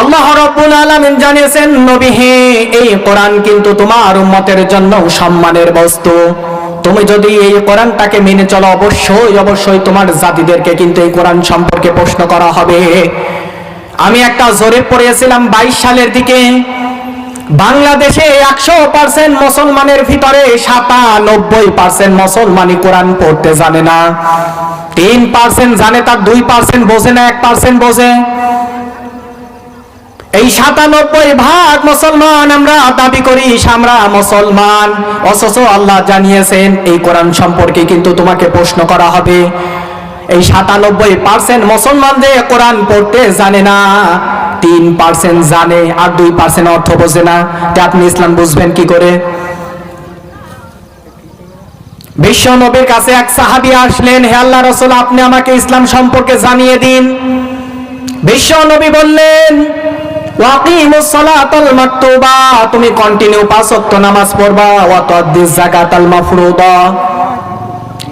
আল্লাহ রাব্বুল আলামিন জানিয়েছেন, নবী হে, এই কোরআন কিন্তু তোমার উম্মতের জন্য সম্মানের বস্তু। তুমি যদি এই কোরআনটাকে মেনে চলো, অবশ্যই অবশ্যই তোমার জাতিদেরকে কিন্তু এই কোরআন সম্পর্কে প্রশ্ন করা হবে। আমি একটা জোরে পড়েছিলাম বাইশ সালের দিকে। বাংলাদেশে একশো পার্সেন্ট মুসলমানের ভিতরে সাতানব্বই পার্সেন্ট মুসলমানই কোরআন পড়তে জানে না। তিন পার্সেন্ট জানে, তার দুই পার্সেন্ট বোঝে না, এক পার্সেন্ট বোঝে। এই সাতানব্বই ভাগ মুসলমান আমরা দাবি করি আমরা মুসলমান। অথচ আল্লাহ জানিয়েছেন, এই কোরআন সম্পর্কে কিন্তু তোমাকে প্রশ্ন করা হবে। এই সাতানব্বই পার্সেন্ট মুসলমান যে কোরআন পড়তে জানে না, তিন পার্সেন্ট জানে, আর দুই পার্সেন্ট অর্থ বোঝে না। তা আপনি ইসলাম বুঝবেন কি করে? বিশ্ব নবীর কাছে এক সাহাবি আসলেন, হে আল্লাহ রসুল, আপনি আমাকে ইসলাম সম্পর্কে জানিয়ে দিন। বিশ্ব নবী বললেন তুমি কন্টিনিউ পাঁচ নামাজ পড়বা ওয়া তুআদ্দিস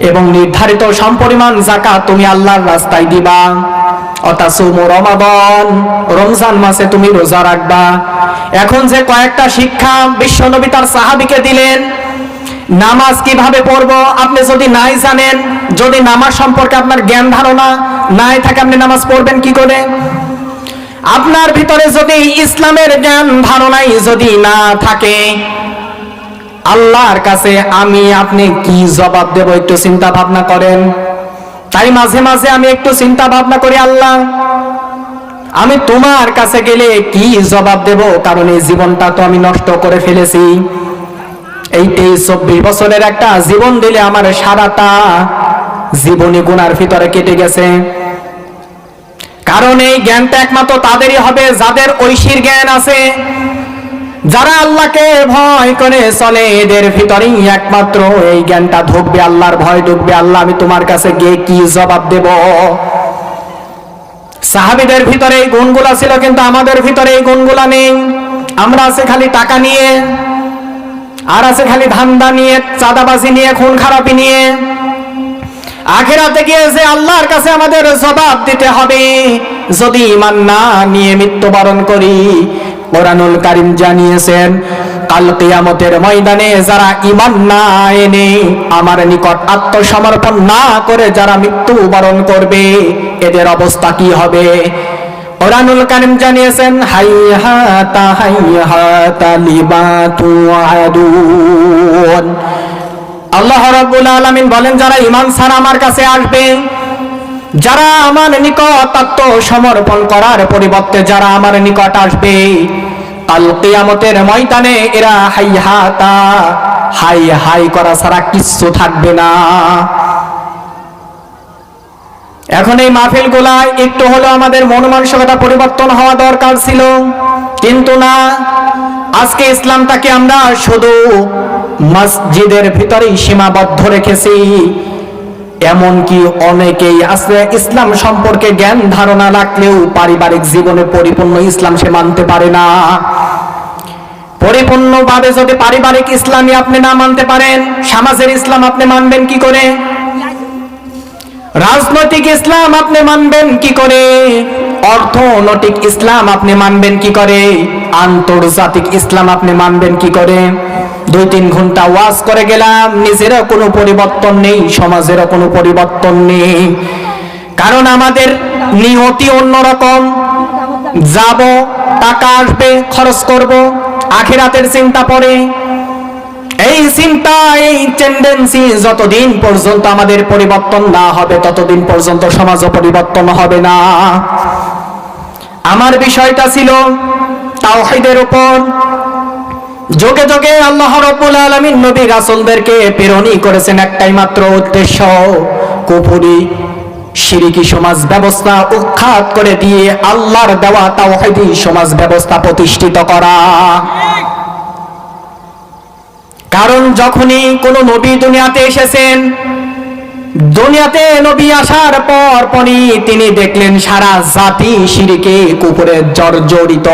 এবং নির্ধারিত সম্পরিমাণ যাকাত তুমি আল্লাহর রাস্তায় দিবা। অতাসুমু রমাদান, রমজান মাসে তুমি রোজা রাখবা। এখন যে কয়েকটা শিক্ষা দিলেন, নামাজ কীভাবে পড়ব আপনি যদি নাই জানেন, যদি নামাজ সম্পর্কে আপনার জ্ঞান ধারণা নাই থাকে, আপনি নামাজ পড়বেন কি করে? আপনার ভিতরে যদি ইসলামের জ্ঞান ধারণাই যদি না থাকে, আল্লাহর কাছে আমি আপনি কি জবাব দেব একটু চিন্তা ভাবনা করেন? তাই মাঝে মাঝে আমি একটু চিন্তা ভাবনা করি, আল্লাহ, আমি তোমার কাছে গেলে কি জবাব দেব? কারণ এই জীবনটা তো আমি নষ্ট করে ফেলেছি। এই তেইশ চব্বিশ বছরের একটা জীবন দিলে আমার সারাটা জীবনী গুনার ভিতরে কেটে গেছে। কারণ এই জ্ঞানটা একমাত্র তাদেরই হবে, যাদের ঐশীর জ্ঞান আছে। যারা আল্লাহকে ভয় করে চলে, এদের ভিতরেই একমাত্র এই জ্ঞানটা ঢুকবে, আল্লাহর ভয় ঢুকবে। আল্লাহ, আমি তোমার কাছে গিয়ে কি জবাব দেব? সাহাবিদের ভিতরে এই গুণগুলা ছিল, কিন্তু আমাদের ভিতরে এই গুণগুলা নেই। আমরা আছে খালি টাকা নিয়ে, আর আছে খালি ধান্দা নিয়ে, চাঁদাবাজি নিয়ে, খুন খারাপি নিয়ে। আখেরাতে গিয়ে যে আল্লাহর কাছে আমাদের জবাব দিতে হবে। যদি ইমান না নিয়ে মৃত্যুবরণ করি, কোরআনুল কারিম জানিয়েছেন, কাল কিয়ামতের ময়দানে যারা ইমান না এনে আমার নিকট আত্মসমর্পণ না করে যারা মৃত্যুবরণ করবে, এদের অবস্থা কি হবে? কোরআনুল কারিম জানিয়েছেন, হাই হাতা হাইহাতা হাইহাতা লিমা তুআদুন আল্লাহ রাব্বুল আলামিন বলেন, যারা ঈমান ছাড়া আমার কাছে আসবে, যারা আমার নিকট আত্মসমর্পণ করার পরিবর্তে যারা আমার নিকট আসবে, কাল কিয়ামতের ময়দানে এরা হাইহাতা হাই হাই করা ছাড়া কিচ্ছু থাকবে না। এখন এই মাহফিল গুলায় একটু হলেও আমাদের মন মানসিকতা পরিবর্তন হওয়া দরকার ছিল, কিন্তু না, আজকে ইসলামটাকে আমরা শুধু মসজিদের ভিতরেই সীমাবদ্ধ রেখেছি। এমনকি অনেকেই আছে, ইসলাম সম্পর্কে জ্ঞান ধারণা রাখলেও পারিবারিক জীবনে পরিপূর্ণ ইসলাম সে মানতে পারে না। পরিপূর্ণভাবে যদি পারিবারিক ইসলামই আপনি না মানতে পারেন, সমাজের ইসলাম আপনি মানবেন কি করে? রাজনৈতিক ইসলাম আপনি মানবেন কি করে? অর্থনৈতিক ইসলাম আপনি মানবেন কি করে? আন্তর্জাতিক ইসলাম আপনি মানবেন কি করে? দুই তিন ঘণ্টা ওয়াজ করে গেলাম, নিজেরও কোনো পরিবর্তন নেই, সমাজেরও কোনো পরিবর্তন নেই। কারণ আমাদের নিয়তি অন্যরকম যাব, টাকা আসবে, খরচ করব, আখিরাতের চিন্তা পড়ে। এই চিন্তা এই টেন্ডেন্সি যতদিন পর্যন্ত আমাদের পরিবর্তন না হবে, ততদিন পর্যন্ত সমাজও পরিবর্তন হবে না। আমার বিষয়টা ছিল তাওহীদের উপর। যোগে যোগে আল্লাহ রাব্বুল আলামিন নবী রাসূলদেরকে প্রেরণই করেছেন একটাই মাত্র উদ্দেশ্য, কুফরি শিরিকি সমাজ ব্যবস্থা উৎখাত করে দিয়ে আল্লাহর দেওয়া তাওহীদি সমাজ ব্যবস্থা প্রতিষ্ঠিত করা। কারণ যখনই কোনো নবী দুনিয়াতে এসেছেন, দুনিয়াতে নবী আসার পর পরই তিনি দেখলেন সারা জাতি শিরিকে কুপুরে জর্জরিত।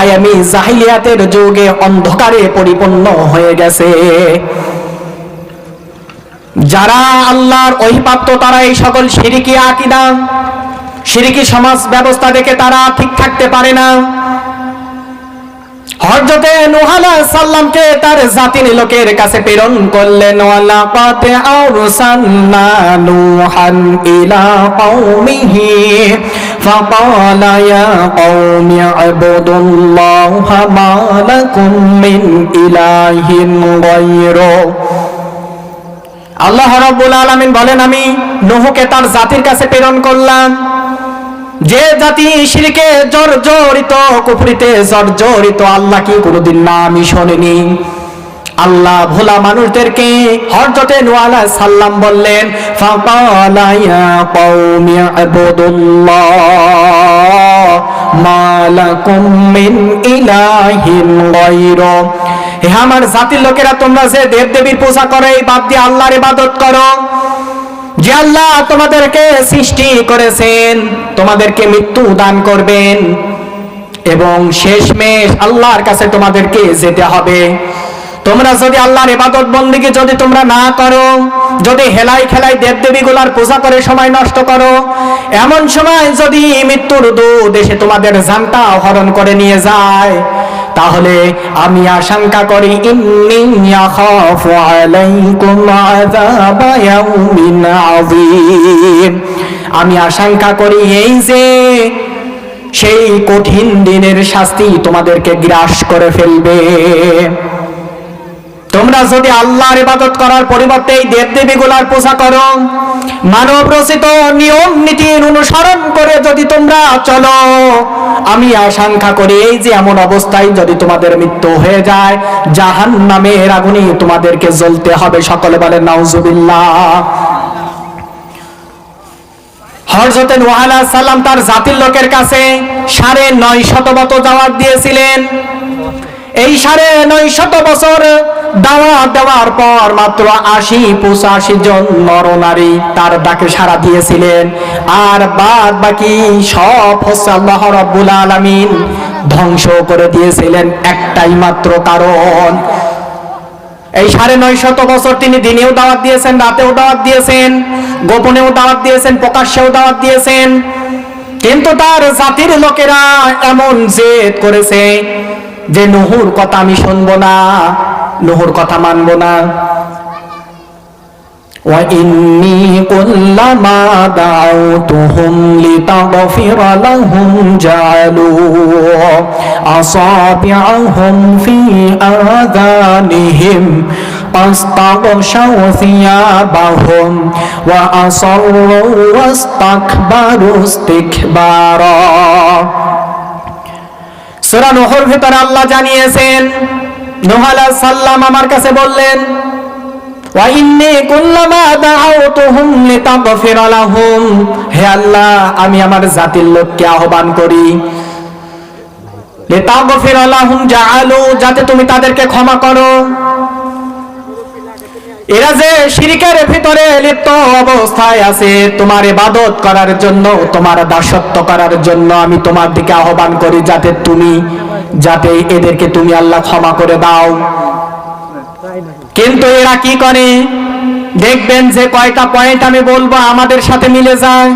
আয়ামি জাহিলিয়াতের যুগে অন্ধকারে পরিপূর্ণ হয়ে গেছে। যারা আল্লাহর অহিপ্রাপ্ত তারা এই সকল সিরিকি আকিদা সিরিকি সমাজ ব্যবস্থা দেখে তারা ঠিক থাকতে পারে না। হযরতে নূহ আলাইহিস সালামকে তার জাতির লোকের কাছে প্রেরণ করলেন ওয়ালা কাত আরসালনা নূহান ইলা কওমিহি فقال يا قوم اعبدوا الله ما لكم من إله غيره আল্লাহ রাব্বুল আলামিন বলেন আমি নূহকে তার জাতির কাছে প্রেরণ করলাম যে জাতি শিরকে জর্জরিত, কুফরিতে জর্জরিত, আল্লাহ কি কোনোদিন নামই শোনেনি। আল্লাহ ভোলা মানুষদেরকে হযরতে নূহ আলাইহিস সালাম বললেন ফাকালা ইয়া কওমি ইবুদুল্লাহ, মা লাকুম মিন ইলাহিন গায়রু। হে আমার জাতির লোকেরা, তোমরা যে দেব দেবীর পূজা করো, এই বাদ দিয়ে আল্লাহর ইবাদত করো। যে আল্লাহ তোমাদেরকে সৃষ্টি করেছেন, তোমাদেরকে মৃত্যু দান করবেন এবং শেষমেশ আল্লাহর কাছে তোমাদেরকে যেতে হবে। তোমরা যদি আল্লাহর ইবাদত বন্দিকে যদি তোমরা না করো, যদি হেলাই খেলাই দেব দেবীগুলার পূজা করে সময় নষ্ট করো, এমন সময় যদি মৃত্যুর দু দেশে তোমাদের জানটা হরণ করে নিয়ে যায় তাহলে আমি আশঙ্কা করি আমি আশঙ্কা করি, এই যে সেই কঠিন দিনের শাস্তি তোমাদেরকে গ্রাস করে ফেলবে। তোমরা যদি আল্লাহর ইবাদত করার পরিবর্তে এই দেবদেবীগুলার পূজা করো মানব রচিত নিয়ম নীতির অনুসরণ করে যদি তোমরা চলো, আমি আশঙ্কা করি এই যে এমন অবস্থায় যদি তোমাদের মৃত্যু হয়ে যায় জাহান নামের আগুনে তোমাদেরকে জ্বলতে হবে সকলে বলে নাউজুবিল্লাহ। হরজতে নোহালা সাল্লাম তার জাতির লোকের কাছে সাড়ে নয় শত মত দাওয়াত দিয়েছিলেন। এই সাড়ে নয় শত বছর দাওয়াত দেওয়ার পর মাত্র আশি পঁচাশি জন নরনারী তার ডাকে সাড়া দিয়েছিলেন। আর বাদ বাকি সব হচ্ছে আল্লাহ রব্বুল আলামিন ধ্বংস করে দিয়েছিলেন একটাই মাত্র কারণ। এই সাড়ে নয় শত বছর তিনি দিনেও দাওয়াত দিয়েছেন, রাতেও দাওয়াত দিয়েছেন, গোপনেও দাওয়াত দিয়েছেন, প্রকাশ্যেও দাওয়াত দিয়েছেন। কিন্তু তার জাতির লোকেরা এমন জেদ করেছে যে, নহুর কথা আমি শুনব না। নহুর কথা মানবো না وإني كلما دعوتهم لتغفر لهم جعلوا أصابعهم في آذانهم واستغشوا ثيابهم وأصروا واستكبروا استكبارا সূরা নহর ভিতরে আল্লাহ জানিয়েছেন নূহ সালাম আমার কাছে বললেন হে আল্লাহ, আমি আমার জাতির লোককে আহ্বান করি। যাতে তুমি তাদেরকে ক্ষমা করো। এরা যে শিরিকের ভিতরে লিপ্ত অবস্থায় আছে, তোমার ইবাদত করার জন্য, তোমার দাসত্ব করার জন্য আমি তোমার দিকে আহ্বান করি, যাতে তুমি, যাতে এদেরকে তুমি আল্লাহ ক্ষমা করে দাও। কিন্তু এরা কি করে? দেখবেন যে কয়টা পয়েন্ট আমি বলব, আমাদের সাথে মিলে যায়।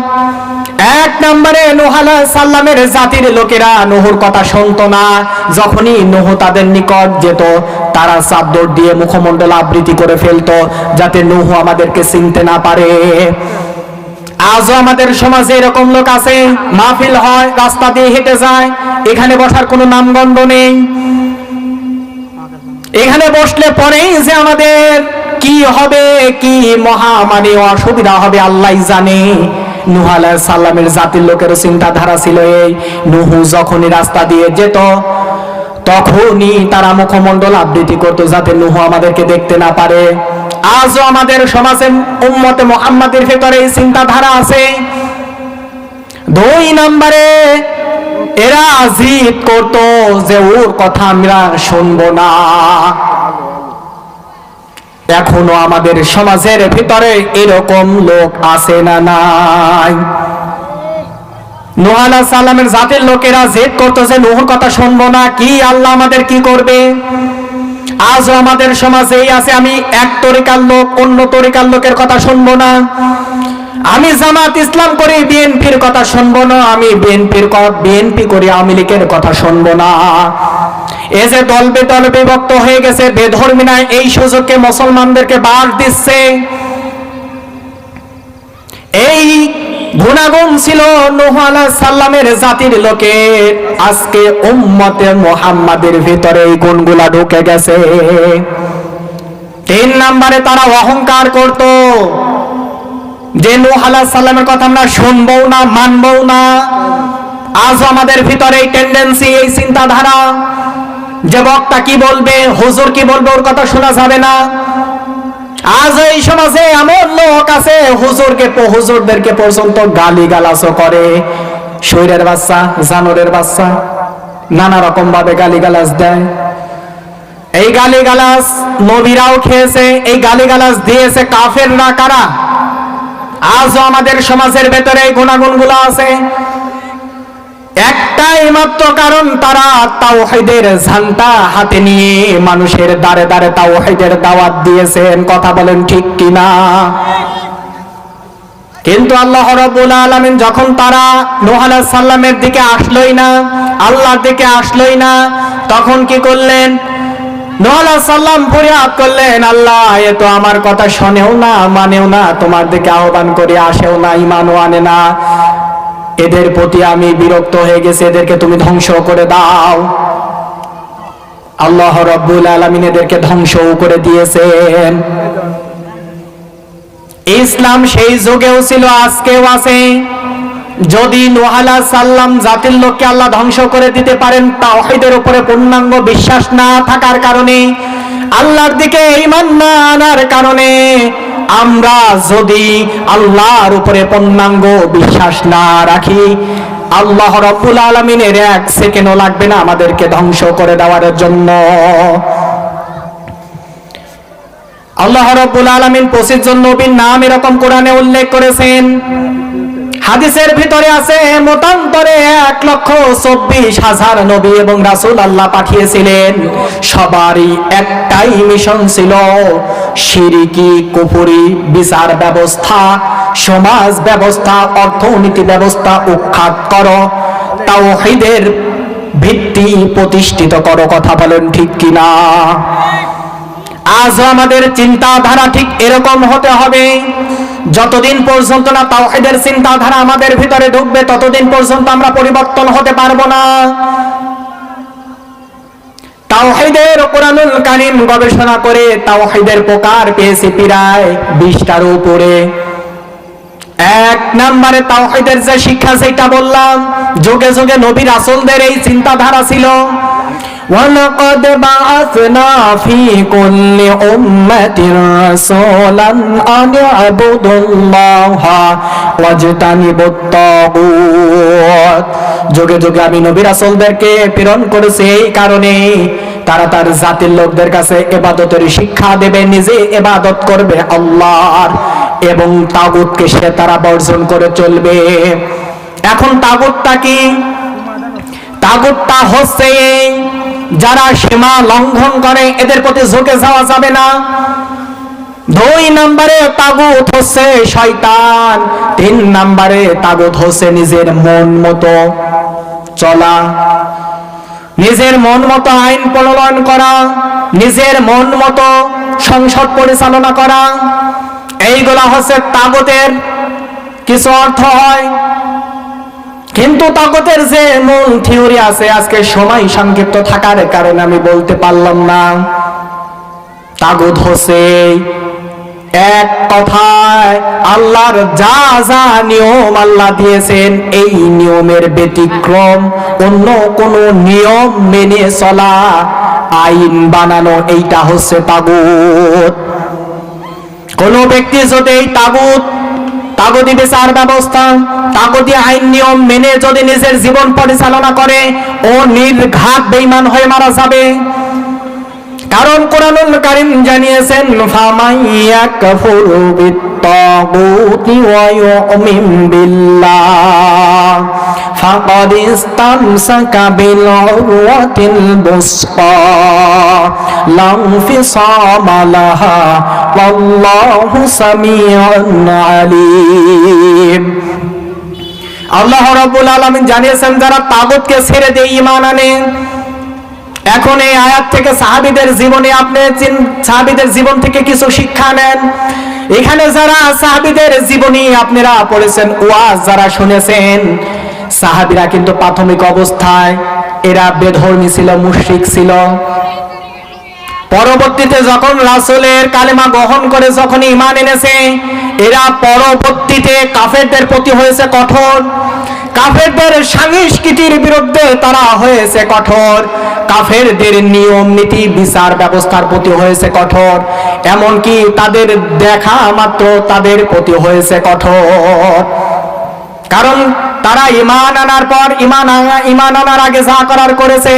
এক নম্বরে নোহালা সাল্লামের জাতির লোকেরা নহর কথা শুনতো না। যখনই নোহ তাদের নিকট যেত, তারা চাদর দিয়ে মুখমণ্ডল আবৃত্তি করে ফেলতো, যাতে নোহ আমাদেরকে চিনতে না পারে। আজও আমাদের সমাজে এরকম লোক আছে, মাহফিল হয়, রাস্তা দিয়ে হেঁটে যায়, এখানে বসার কোনো নামগন্ধ নেই। এখানে বসলে পরেই যে আমাদের কি হবে, কি মহামারী অসুবিধা হবে আল্লাহ জানে। নুহ সালামের জাতির লোকের চিন্তাধারা ছিল এই। নুহু যখনই রাস্তা দিয়ে যেত, তখনই তারা মুখমণ্ডল আবৃত্তি করতো যাতে নুহু আমাদেরকে দেখতে না পারে। আজও আমাদের সমাজে উম্মতে মোহাম্মদের ভেতরে এই চিন্তাধারা আছে। দুই নম্বরে, এরা জিদ করত যে ওর কথা আমরা শুনব না। এখনও আমাদের সমাজের ভিতরে এরকম লোক আছে না নাই? নোহালা সালামের জাতের লোকেরা জেদ করতো যে নোহর কথা শুনব না, কি আল্লাহ আমাদের কি করবে? আজও আমাদের সমাজেই আছে, আমি এক তরিকার লোক, অন্য তরিকার লোকের কথা শুনব না। আমি জামাত ইসলাম করি, বিএনপির কথা শুনব না, আমি বিএনপির বিএনপি করি, আওয়ামী লীগের কথা শুনব না। এ যে দল বেদল বিভক্ত হয়ে গেছে বেধর্মীরা এই সুযোগকে মুসলমানদেরকে বাদ দিচ্ছে। এই গুণাগুণ ছিল নূহ আলাইহিস সাল্লামের জাতির লোকের আজকে উম্মতে মুহাম্মাদের ভিতরে এই গুণগুলা ঢুকে গেছে। তিন নম্বরে তারা অহংকার করত। যে নূহ আলাইহিস কথা আমরা শুনব না মানবো না, আজ আমাদের ভিতরে এই টেন্ডেন্সি এই চিন্তাধারা, যে বক্তা কি বলবে, হুজুর কি বলবে, ওর কথা শোনা যাবে না। আজ এই সমাজে এমন লোক আছে, হুজুরকে হুজুরদেরকে পর্যন্ত গালি গালাসও করে। শরীরের বাচ্চা, জানোরের বাচ্চা, নানা রকম ভাবে গালি গালাস দেয়। এই গালি গালাস নবীরাও খেয়েছে, এই গালি গালাস দিয়েছে কাফের না কারা? আজও আমাদের সমাজের ভেতরে এই গুণাগুণগুলো আছে। একটাই মাত্র কারণ তারা তাওহীদের ঝান্ডা হাতে নিয়ে মানুষের দাঁড়ে দাঁড়ে তাওহীদের দাওয়াত দিয়েছেন। কথা বলেন ঠিক কিনা? কিন্তু আল্লাহ রাব্বুল আলামিন যখন তারা নূহ সাল্লামের দিকে আসলোই না, আল্লাহর দিকে আসলোই না, তখন কি করলেন? সাল্লাম ফরিয়াদ করলেন, আল্লাহ, এ তো আমার কথা শোনেও না, মানেও না, তোমার দিকে আহ্বান করে, আসেও না, ইমানও আনে না। এদের প্রতি আমি বিরক্ত হয়ে গেছি, এদেরকে তুমি ধ্বংস করে দাও। আল্লাহ রব্বুল আলমিন এদেরকে ধ্বংসও করে দিয়েছেন। ইসলাম সেই যুগেও ছিল, আজকেও আছে। যদি নোহালা সাল্লাম জাতির লোককে আল্লাহ ধ্বংস করে দিতে পারেন, তাওহীদের উপরে পূর্ণাঙ্গ বিশ্বাস না থাকার কারণে, আল্লাহর দিকে ইমান না আনার কারণে, আমরা যদি আল্লাহর উপরে পূর্ণাঙ্গ বিশ্বাস না রাখি, আল্লাহ রব্বুল আলমিনের এক সেকেন্ডও লাগবে না আমাদেরকে ধ্বংস করে দেওয়ার জন্য। আল্লাহ রব্বুল আলমিন পঁচিশ জন নবীর নাম এরকম কোরআনে উল্লেখ করেছেন হাদিসের ভিতরে আছে মতান্তরে এক লক্ষ চব্বিশ হাজার নবী এবং রাসূল আল্লাহ পাঠিয়েছিলেন। সবারই একটাই মিশন ছিল শিরিকি কুফুরি, বিচার ব্যবস্থা, সমাজ ব্যবস্থা, অর্থনীতি ব্যবস্থা উৎখাত কর, তাওহীদের ভিত্তি প্রতিষ্ঠিত করো, কথা বলেন ঠিক কিনা? আজও আমাদের চিন্তাধারা ঠিক এরকম হতে হবে। যতদিন পর্যন্ত না তাওহীদের চিন্তাধারা আমাদের ভিতরে ঢুকবে, ততদিন পর্যন্ত আমরা পরিবর্তন হতে পারব না। তাওহীদের কোরআনুল কারীম গবেষণা করে তাওহীদের প্রকার পেয়েছি প্রায় বিশটার উপরে। এক নম্বরে তাওহীদের যে শিক্ষা সেটা বললাম যুগে যুগে নবী রাসূলদের এই চিন্তাধারা ছিল ولقد بعثنا في كل أمة رسولا أن اعبدوا الله واجتنبوا الطاغوت যুগে যুগে আমি নবী রাসূলদেরকে প্রেরণ করেছি এই কারণে তারা তার জাতির লোকদের কাছে এবাদতের শিক্ষা দেবে নিজে এবাদত করবে আল্লাহর এবং তাগুতকে সে তারা বর্জন করে চলবে। এখন তাগুতটা কি? তাগুতটা হচ্ছে যারা সীমা লঙ্ঘন করে, এদের প্রতি ঝুঁকে যাওয়া যাবে না। দুই নম্বরে তাগুত হচ্ছে শয়তান, তিন নম্বরে তাগুত হচ্ছে নিজের মন মতো চলা। নিজের মন মতো আইন প্রণয়ন করা, নিজের মন মতো সংসদ পরিচালনা করা এইগুলা হচ্ছে তাগতের কিছু অর্থ হয়। কিন্তু তাগতের যে মূল থিওরি আছে, আজকে সময় সংক্ষিপ্ত থাকার কারণে আমি বলতে পারলাম না। তাগত হচ্ছে এক কথায় আল্লাহর যা যা নিয়ম আল্লাহ দিয়েছেন, এই নিয়মের ব্যতিক্রম, অন্য কোন নিয়ম মেনে চলা আইন বানানো, এইটা হচ্ছে তাগুত। কোন ব্যক্তি যদি এই তাগুত, তাগতি বিচার ব্যবস্থা, তাগতি আইন নিয়ম মেনে যদি নিজের জীবন পরিচালনা করে, ও নির্ঘাত বেইমান হয়ে মারা যাবে। কারণ কোরআনুল কারীম জানিয়েছেন ফামাইয়াকফুরু বিত্তাগুতি ওয়া ইউমিন বিল্লাহ ফাকাদ ইসতামসাকা বিল উরওয়াতিল বুসকা লা ইনফিসামা লাহা ওয়াল্লাহু সামিউন আলীম আল্লাহ রাব্বুল আলামিন জানিয়েছেন, যারা তাগুতকে ছেড়ে দেয় ঈমান আনে এখন এই আয়াত থেকে সাহাবিদের জীবনে আপনি সাহাবিদের জীবন থেকে কিছু শিক্ষা নেন। এখানে যারা সাহাবিদের জীবনী আপনারা পড়েছেন, ওয়াজ যারা শুনেছেন, সাহাবিরা কিন্তু প্রাথমিক অবস্থায় এরা বেধর্মী ছিল, মুশরিক ছিল। পরবর্তীতে যখন রাসূলের কালেমা গ্রহণ করে, যখন ঈমান এনেছে এরা পরবর্তীতে কাফেরদের প্রতি হয়েছে কঠোর। কাফেরদের সাংস্কৃতির বিরুদ্ধে তারা হয়েছে কঠোর। কাফেরদের নিয়ম, নীতি, বিচার ব্যবস্থার প্রতি হয়েছে কঠোর। এমনকি তাদের দেখা মাত্র তাদের প্রতি হয়েছে কঠোর। কারণ তারা ইমান আনার পর ইমান ইমান আনার আগে যা করার করেছে।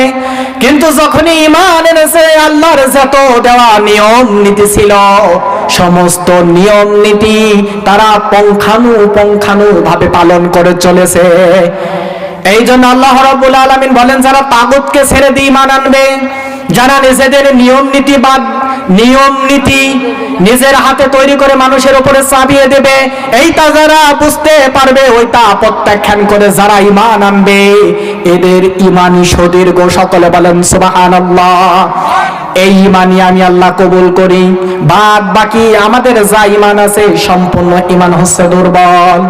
কিন্তু যখনই ইমান এনেছে, আল্লাহর যত দেওয়া নিয়ম নীতি ছিল, সমস্ত নিয়ম নীতি তারা পঙ্খানু পঙ্খানু ভাবে পালন করে চলেছে। এই জন্য আল্লাহ রব্বুল আলমিন বলেন, যারা তাগুতকে ছেড়ে দিয়ে ইমান আনবে যারা নিজেদের নিয়ম নীতি বাদ, নিয়ম নীতি নিজের হাতে তৈরি করে মানুষের উপরে চাপিয়ে দেবে, এইটা যারা বুঝতে পারবে, ওইটা প্রত্যাখ্যান করে যারা ইমান আনবে, এদের ইমানি সুদীর্ঘ সকলে বলেন, সুবহানাল্লাহ। এই ইমানই আমি আল্লাহ কবুল করি। বাদ বাকি আমাদের যা ইমান আছে, সম্পূর্ণ ইমান হচ্ছে দুর্বল।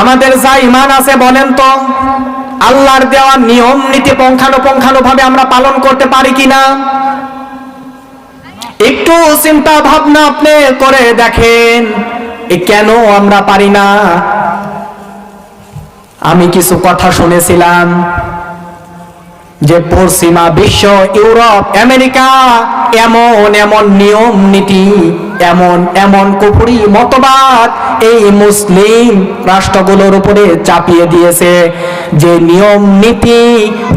আমাদের যা ইমান আছে বলেন তো আল্লাহর দেওয়া নিয়ম, নীতি পঙ্খানো ভাবে আমরা পালন করতে পারি কিনা? একটু চিন্তা ভাবনা আপনি করে দেখেন। কেন আমরা পারি না? আমি কিছু কথা শুনেছিলাম যে পশ্চিমা বিশ্ব, ইউরোপ, আমেরিকা এমন এমন নিয়ম, নীতি, এমন এমন কুপুরি মতবাদ এই মুসলিম রাষ্ট্রগুলোর উপরে চাপিয়ে দিয়েছে। যে নিয়ম নীতি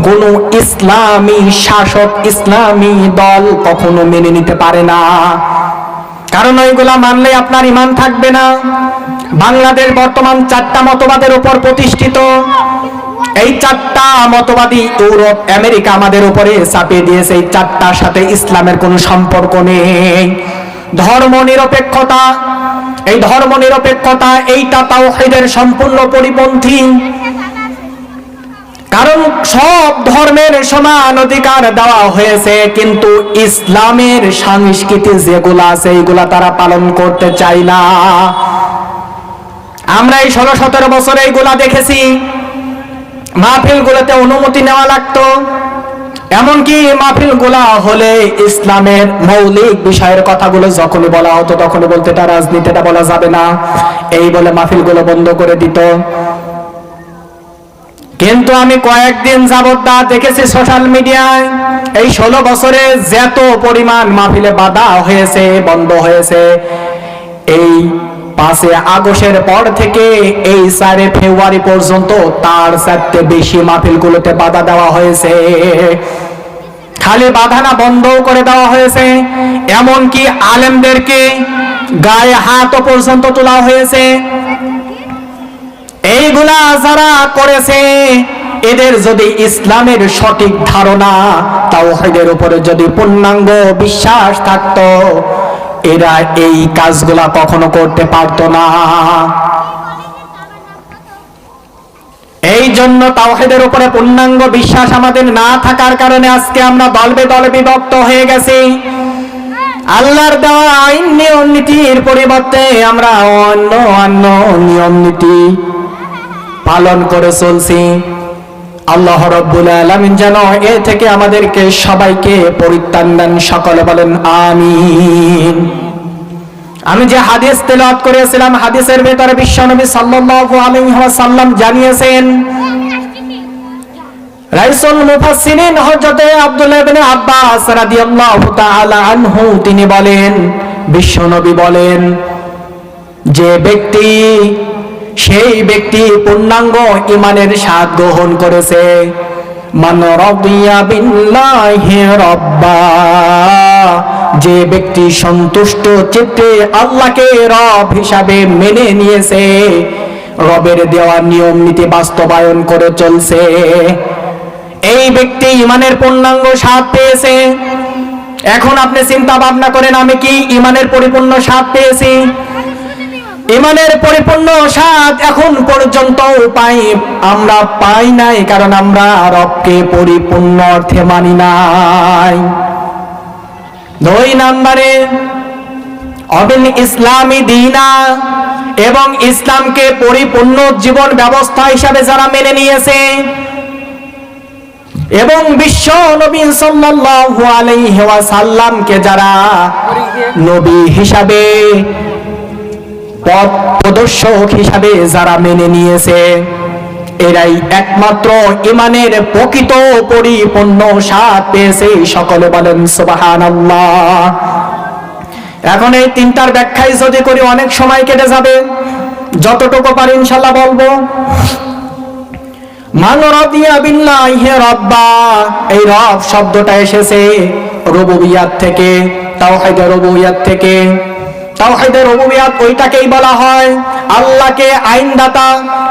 কোন ইসলামী শাসক, ইসলামী দল কখনো মেনে নিতে পারে না। কারণ ওইগুলা মানলে আপনার ইমান থাকবে না। বাংলাদেশ বর্তমান চারটা মতবাদের উপর প্রতিষ্ঠিত। এই চারটা মতবাদী ইউরোপ, আমেরিকা আমাদের উপরে চাপিয়ে দিয়েছে। এই চারটার সাথে ইসলামের কোনো সম্পর্ক নেই। ধর্ম নিরপেক্ষতা এই ধর্ম নিরপেক্ষতা এইটা তাওহীদের সম্পূর্ণ পরিপন্থী। কারণ সব ধর্মের সমান অধিকার দেওয়া হয়েছে, কিন্তু ইসলামের সংস্কৃতি যেগুলো আছে এইগুলা তারা পালন করতে চায় না। আমরা এই ষোলো সতেরো বছরে এইগুলা দেখেছি। মাহফিল গুলোতে অনুমতি নেওয়া লাগতো। এমনকি মাহফিলগুলা হলে ইসলামের মৌলিক বিষয়ের কথাগুলো যখনই বলা হতো তখনই বলতে এটা রাজনীতিটা বলা যাবে না। এই বলে মাহফিলগুলো বন্ধ করে দিত। কিন্তু আমি কয়েকদিন যাবত দেখেছি সোশ্যাল মিডিয়ায় এই ষোলো বছরে যত পরিমাণ মাহফিলে বাধা হয়েছে, বন্ধ হয়েছে, এই পাঁচে আগস্টের পর থেকে এই চারে ফেব্রুয়ারি পর্যন্ত তার চারটে বেশি মাহফিলগুলোতে বাধা দেওয়া হয়েছে। খালি বাধা না, বন্ধও করে দেওয়া হয়েছে। এমনকি আলেমদেরকে গায়ে হাতও পর্যন্ত তোলা হয়েছে। এইগুলা যারা করেছে, এদের যদি ইসলামের সঠিক ধারণা, তাওহীদের উপরে যদি পূর্ণাঙ্গ বিশ্বাস থাকতো, এরা এই কাজগুলা কখনো করতে পারতো না। এই জন্য তাওহীদের উপরে পূর্ণাঙ্গ বিশ্বাস আমাদের না থাকার কারণে আজকে আমরা দলবে দলে বিভক্ত হয়ে গেছি। আল্লাহর দেওয়া আইন নিয়ম নীতির পরিবর্তে আমরা অন্য অন্য নিয়ম নীতি পালন করে চলছি। আল্লাহ রব্বুল আলামিন যেন এ থেকে আমাদেরকে সবাইকে পরিত্রাণ দেন, সকলে বলেন আমিন। আমি যে হাদিস তেলাওয়াত করেছিলাম, হাদিসের ভেতরে বিশ্বনবী সাল্লাল্লাহু আলাইহি ওয়াসাল্লাম জানিয়েছেন, রাইসুল মুফাসসিরিন হযরতে আব্দুল্লাহ ইবনে আব্বাস রাদিয়াল্লাহু তাআলা আনহু, তিনি বলেন, বিশ্বনবী বলেন, যে ব্যক্তি সেই ব্যক্তি পূর্ণাঙ্গ ইমানের স্বাদ গ্রহণ করেছে। যে ব্যক্তি সন্তুষ্ট চিত্তে আল্লাহকে রব হিসাবে মেনে নিয়েছে, রবের দেওয়া নিয়ম নীতি বাস্তবায়ন করে চলছে। এই ব্যক্তি ইমানের পূর্ণাঙ্গ স্বাদ পেয়েছে। এখন আপনি চিন্তা ভাবনা করেন, আমি কি ইমানের পরিপূর্ণ স্বাদ পেয়েছি? ইমানের পরিপূর্ণ স্বাদ এখন পর্যন্ত পাই, আমরা পাই নাই, কারণ আমরা রবকে পরিপূর্ণ অর্থে মানি নাই। দুই নম্বরে, অবিন ইসলামী দিনা এবং ইসলামকে পরিপূর্ণ জীবন ব্যবস্থা হিসাবে যারা মেনে নিয়েছে এবং বিশ্ব নবী সাল্লাল্লাহু আলাইহি ওয়াসাল্লামকে যারা নবী হিসাবে পথ প্রদর্শক হিসাবে যারা মেনে নিয়েছে, এরাই একমাত্র ইমানের প্রকৃত পরিপূর্ণ স্বাদ পেয়েছে সকলে বলেন সুবহানাল্লাহ। এখন এই তিনটার ব্যাখ্যায় যদি করি, অনেক সময় কেটে যাবে। যতটুকু পারি ইনশাল্লাহ বলব। এই শব্দটা এসেছে থেকে থেকে। তাওহীদের রুবুবিয়াত ওইটাকেই বলা হয় আল্লাহকে আইনদাতা,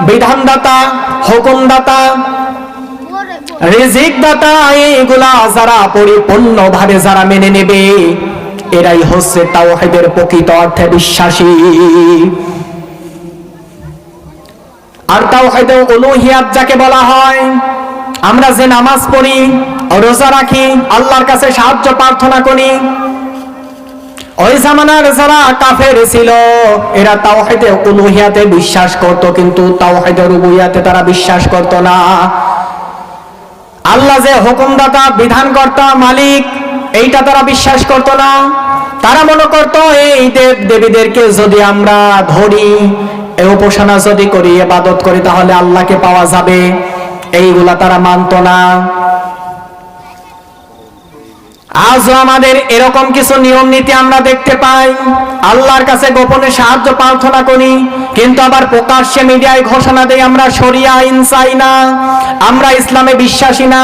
বিধানদাতা, হুকুমদাতা রিজিক দাতা এইগুলা যারা যারা মেনে নেবে, এরাই হচ্ছে তাওহীদের প্রকৃত অর্থে বিশ্বাসী। আর উলুহিয়াত যাকে বলা হয়, আমরা যে নামাজ পড়ি, রোজা রাখি, আল্লাহর কাছে সাহায্য প্রার্থনা করি ওই জামানার যারা কাফের ছিল, এরা উলুহিয়াতে বিশ্বাস করত, কিন্তু তারা বিশ্বাস করত না। আল্লাহ যে হুকুমদাতা, বিধানকর্তা, মালিক, এইটা তারা বিশ্বাস করত না। তারা মনে করত, এই দেব দেবীদেরকে যদি আমরা ধরি উপাসনা যদি করি ইবাদত করি, তাহলে আল্লাহকে পাওয়া যাবে। এইগুলা তারা মানত না। আজও আমাদের এরকম কিছু নিয়ম নীতি আমরা দেখতে পাই। আল্লাহর কাছে গোপনে সাহায্য প্রার্থনা করি, কিন্তু আবার প্রকাশ্যে মিডিয়ায় ঘোষণা দেই, আমরা সরিয়া আইন চাই না, আমরা ইসলামে বিশ্বাসী না।